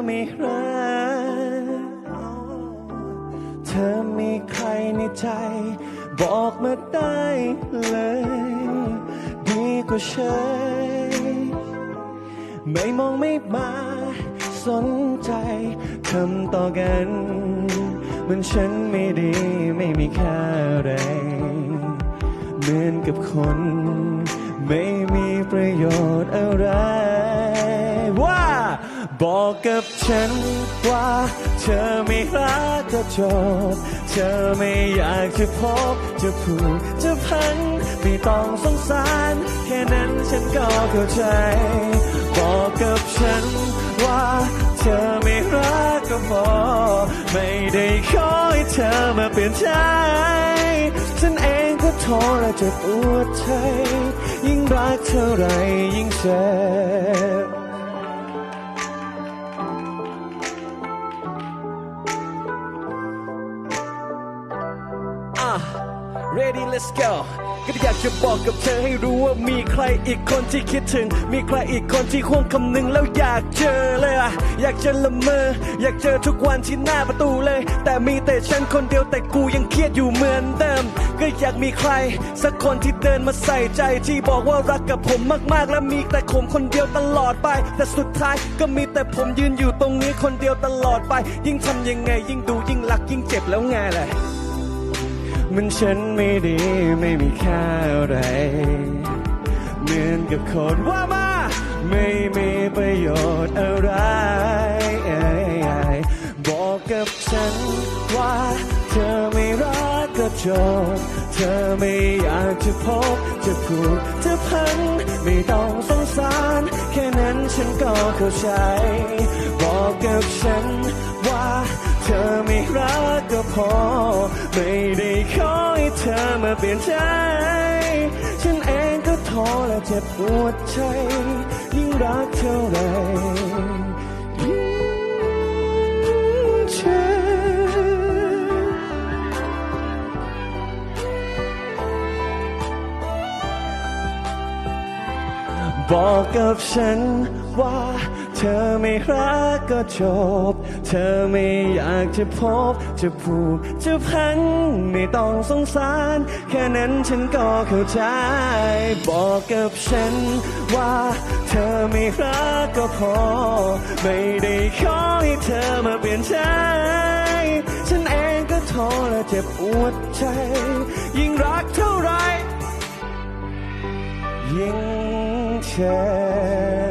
ธอไม่รักเธอมีใครในใจ บอกมาได้เลย ดีกว่าเฉยไม่มองไม่มาสนใจคำต่อกันเหมือนฉันไม่ดีไม่มีค่าอะไรเหมือนกับคน บอกกับฉันว่าเธอไม่รักก็จบ เธอไม่อยากจะพบ จะพูดจะพันไม่ต้องสงสาร แค่นั้นฉันก็เข้าใจ บอกกับฉันว่าเธอไม่รักก็พอ ไม่ได้ขอให้เธอมาเปลี่ยนใจ ฉันเองก็ท้อและจ็บปวดใจ ยิ่งรักเท่าไรยิ่งเจ็บ ready let's go ก็อยากจะบอกกับเธอให้รู้ว่ามีใครอีกคนที่คิดถึง มีใครอีกคนที่ควงคำนึงแล้วอยากเจอเลยอะอยากเจอละเมออยากเจอทุกวันที่หน้าประตูเลย แต่มีแต่ฉันคนเดียวแต่กูยังเครียดอยู่เหมือนเดิม ก็อยากมีใคร สักคนที่เดินมาใส่ใจที่บอกว่ารักกับผมมากๆ และมีแต่ผมคนเดียวตลอดไป แต่สุดท้ายก็มีแต่ผมยืนอยู่ตรงนี้คนเดียวตลอดไป ยิ่งทำยังไงยิ่งดูยิ่งรักยิ่งเจ็บแล้วไงล่ะ มันฉันไม่ดีไม่มีค่าอะไร เหมือนกับคนว่ามาไม่มีประโยชน์อะไร บอกกับฉันว่าเธอไม่รักก็จบเธอไม่อยากจะพบจะพูดจะพันไม่ต้องสงสาร แค่นั้นฉันก็เข้าใจ บอกกับฉันว่าเธอไม่รักก็พอไม่ได้ อเปลี่ยนใจ ฉันเองก็ท้อและเจ็บปวดใจ ยิ่งรักเท่าไหรยิ่งเจ็บบอกกับฉันว่า เธอไม่รักก็จบ เธอไม่อยากจะพบ จะพูดจะพันไม่ต้องสงสาร แค่นั้นฉันก็เข้าใจ บอกกับฉันว่า เธอไม่รักก็พอ ไม่ได้ขอให้เธอมาเปลี่ยนใจ ฉันเองก็ท้อและเจ็บปวดใจ ยิ่งรักเท่าไหรยิ่งเจ็บ